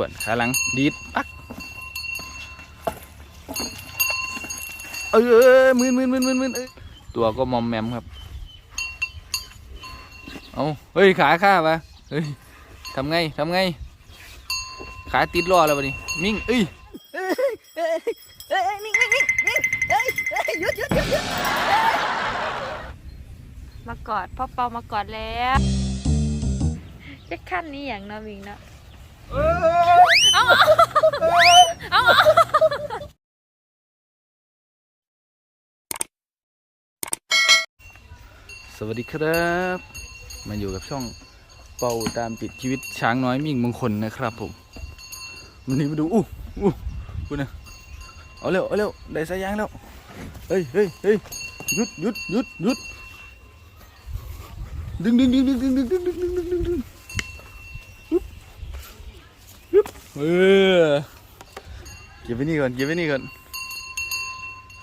วนขาหลังดีดปักเออเออมืนมืนมืนมืนมืนตัวก็มอมแมมครับ เอาเฮ้ยขาข้าปะเฮ้ยทำไงทำไง ขาติดล้อแล้วปะนี่มิ่งเอ้ยนิ่งนิ่งนิ่งนิ่งเอ้ยยหยุดหยุดหยุดหยุดมากอดพ่อเปามากอดแล้วจะขั้นนี้อย่างนาะมิงเนาะ เอาเอาสวัสดีครับ มาอยู่กับช่องเป่าตามติดชีวิตช้างน้อยมิ่งมงคลนะครับผมวันนี้มาดูอู้อู้คุณนะเอาเร็วเอาเร็วได้สายยางแล้วเฮ้ยเฮ้ยเฮ้ยหยุดหยุดหยุดหยุดดึงดึงดึงดึงดึงดึงดึงดึงดึงดึงดึงดึงฮึบฮึบ เออเก็บไว้นี่ก่อนเก็บไว้นี่ก่อน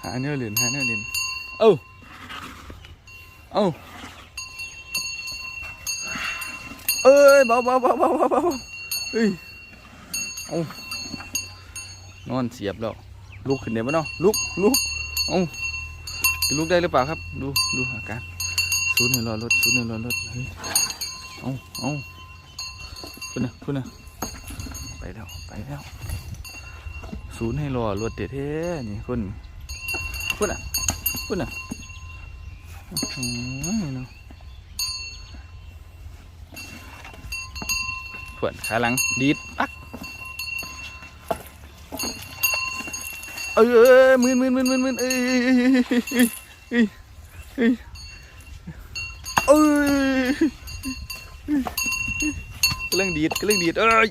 หาเนื้อเหรียญหาเนื้อเหรียญเอ้าเอ้าเอ้ยเบาเบาเบาเบาเบาเบาเฮ้ยเอานอนเสียบแล้วลุกขึ้นได้ปะเนาะลุกลุกเอาจะลุกได้หรือเปล่าครับ ดูดูอาการสูนย์ในรอรถสูนย์ในรอรถเฮ้ยเอาเอาพุ่นนะพุ่นนะไป แล้วไปแล้ว ศูนย์ให้รอรถเท่นี่คุณพุ่นอะพุ่นอะอืมเนาะขวนขาหลังดีดปักเออเออมืนมืนมืนมืนมืนเอ้ยเอ้ยเอ้ยเอ้ยกำลังดีดกำลังดีดเอ้ย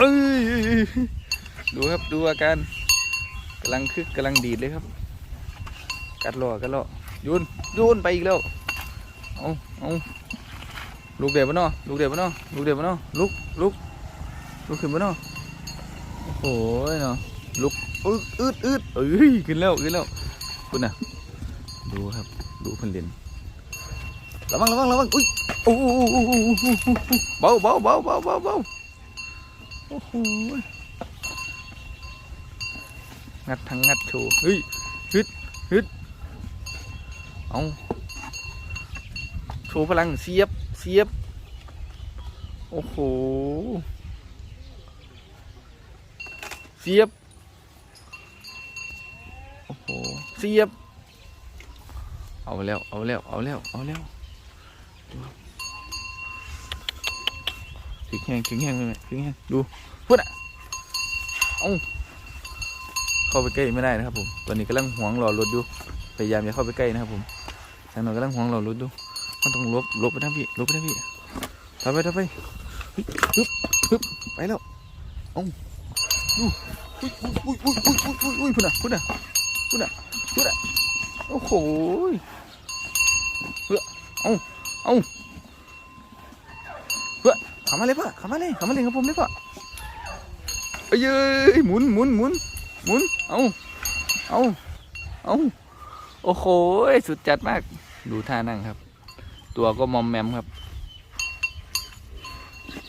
ดูครับดูอาการกำลังคึกกำลังดีดเลยครับ กัดล้อกัดล้อโยนโยนไปอีกแล้วเอาเอาลูกเด็บปะเนาะลูกเด็บปะเนาะลูกเด็บปะเนาะลุกลุกลุกขึ้นปะเนาะโอ้โหเนาะลุกอึดอึดอึดเอ้ยขึ้นแล้วขึ้นแล้วคุณน่ะดูครับดูพันเล่นระวังระวังระวังอุ้ยโอ้เบาเบาเบาเบาเบาเบา โอ้โหงัดทั้งงัดโชว์เฮ้ยฮึดฮึดเอาโชว์พลังเสียบเสียบ โอ้โห เสียบ โอ้โห เสียบ เอาแล้ว เอาแล้ว เอาแล้ว เอาแล้วดู ถึงแห้งถึงแห้งเลยไหมถึงแห้งดูพูดอะเอาเข้าไปใกล้ไม่ได้นะครับผมตอนนี้กำลังหวงรอรถอยู่พยายามอย่าเข้าไปใกล้นะครับผมทางหน่อยกำลังห่วงเราลุ้นดูมันต้องลบลบไปทางพี่ลบไปทางพี่ถอยไปถอยไปฮึบฮึบไปแล้วเอ้าดูอุ้ยอุ้ยอุ้ยอุ้ยอุ้ยอุ้ยอุ้ยพุ่นอะพุ่นอะพุ่นอะพุ่นอะโอ้โหเพื่อเอ้าเอ้า เพื่อขามาเลยพ่อขามาเลยขามาเลยกับผมเลยพ่อเอ้ยหมุนหมุนหมุนหมุนเอาเอาเอาโอ้โหสุดจัดมาก ดูท่านั่งครับ ตัวก็มอมแมมครับ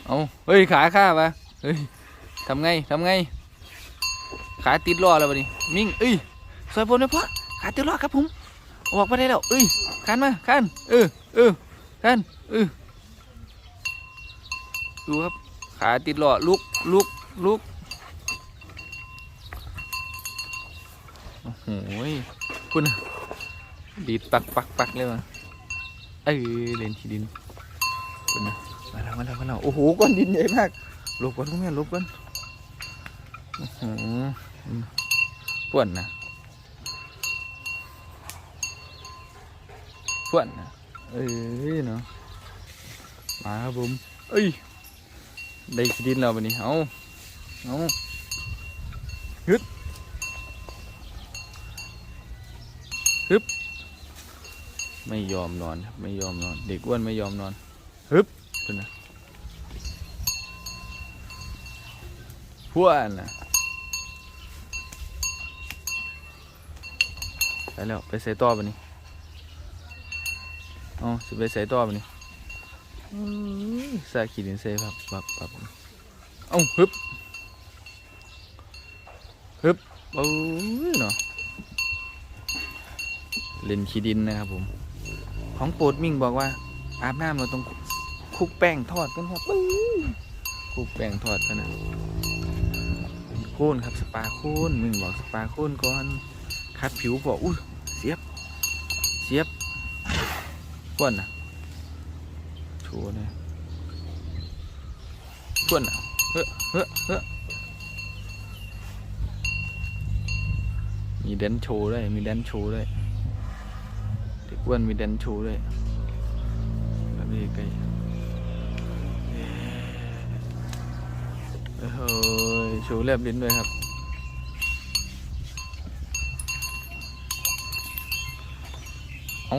เอาเฮ้ยขาข้าปะเฮ้ยทำไงทำไง ขาติดล้อแล้วปะนี่มิ่งเอ้ยซอยผมเลยพ่อขาติดล้อครับผมออกมาได้แล้วเอ้ยขันมาขันเออเออขันเออ ดูครับ ขาติดหล้อลุกลุกลุกโอ้โหคุณน่ะดีดปักปักปักเลยว่ะเอ้ยเลนที่ดินเป็นไงมาแล้วมาแล้วมาแล้วโอ้โหก้อนดินใหญ่มากลบก่อนพวกนี้ลบก่อนโอ้โหป่วนนะป่วนนะเอ้ยเนาะมาครับผมเอ้ย ได้ที่ดินแล้ววันนี้เอาเอาฮึดฮึบไม่ยอมนอนครับไม่ยอมนอน เด็กอ้วนไม่ยอมนอนฮึบเป็นนะพวกนะไปแล้วไปใส่ต่อปนี่อ๋อสิไปใส่ต่อปนี่ ส่ขีดินใส่ครับปับปับเอ้าฮึบฮึบโอ้ยเนาะเล่นขี้ดินนะครับผม ของโปรดมิ่งบอกว่า อาบน้ำเราต้องคุกแป้งทอดกันครับปึ้งคุกแป้งทอดกันนะโค่นครับสปาโค่นมิงบอกสปาโค่นก่อนคัดผิวบอกอุ้ยเสียบ เสียบพ่วนนะ โชว์เนี่ยพ่วนนะเฮ้อเฮ้อเฮ้อมีแดนโชว์ด้วย มีแดนโชว์ด้วยเด็กอ้วนมีแดนโชว์ด้วยแบบนี้ไกลเฮ้ยโชว์แลบลิ้นด้วยครับเอา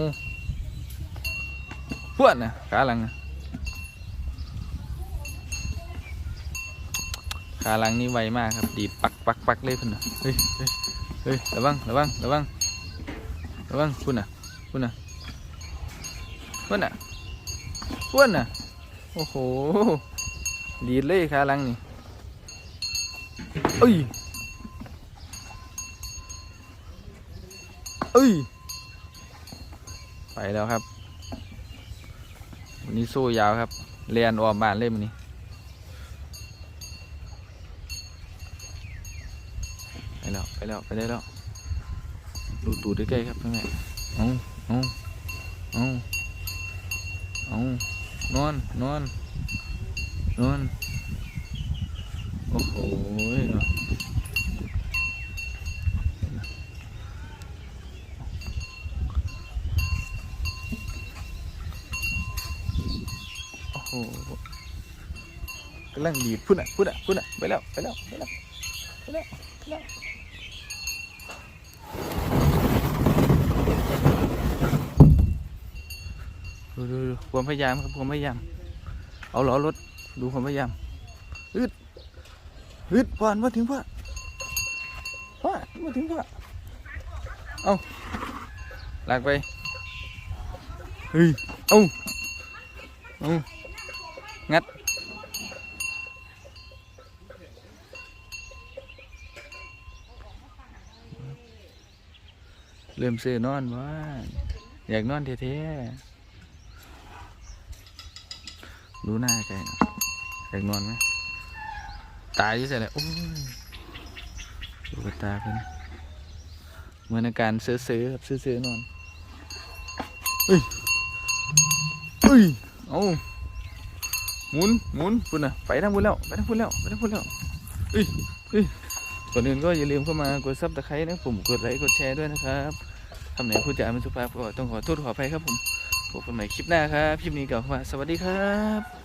พวดนะขาหลังนะ ขาลังนี่ไวมากครับ ดีดปักปักปักเลยพุ่นนะเฮ้ยเฮ้ยเฮ้ยระวังระวังระวังระวังพุ่นนะพุ่นนะพุ่นนะพุ่นนะโอ้โหดีดเลยขาลังนี่เอ้ยเอ้ยไปแล้วครับวันนี้สู้ยาวครับเรียนออมบ้านเล่มนี้ ไป แล้วไปแล้วไปได้แล้ว ดูตูดใกล้ๆครับแม่เอาเอาเอาเอานอนนอนนอนโอ้โหเนาะโอ้โหกำลังดีดพุ่นอะพุ่นอะพุ่นอะไปแล้วไปแล้วไปแล้วไปแล้วไปแล้ว ดูดูความพยายามครับความพยายาม เอาล้อรถดูความพยายามฮึดฮึดพ่อนมาถึงพ่อพ่อมาถึงพ่อเอาลากไปเฮ้ยเอาเอางัดเริ่มซื้อนอนว่าอยากนอนเท่ๆ ดูหน้าแกหน่อยอยากนอนไหมตายที่ใส่เลยโอ้ยดูตาเพิ่นเหมือนอาการเซื้อครับเซื้อนอนเฮ้ยเฮ้ยเอาหมุนหมุนพุ่นนะไปทางพุ่นแล้วไปทางพุ่นแล้วไปทางพุ่นแล้วเอ้ยเอ้ยก่อนอื่นก็อย่าลืมเข้ามากดซับตะไคร้นะผมกดไลค์กดแชร์ด้วยนะครับทำไหนพูดจาไม่สุภาพก็ต้องขอโทษขออภัยครับผม พบกันใหม่คลิปหน้าครับคลิปนี้ก็ว่าสวัสดีครับ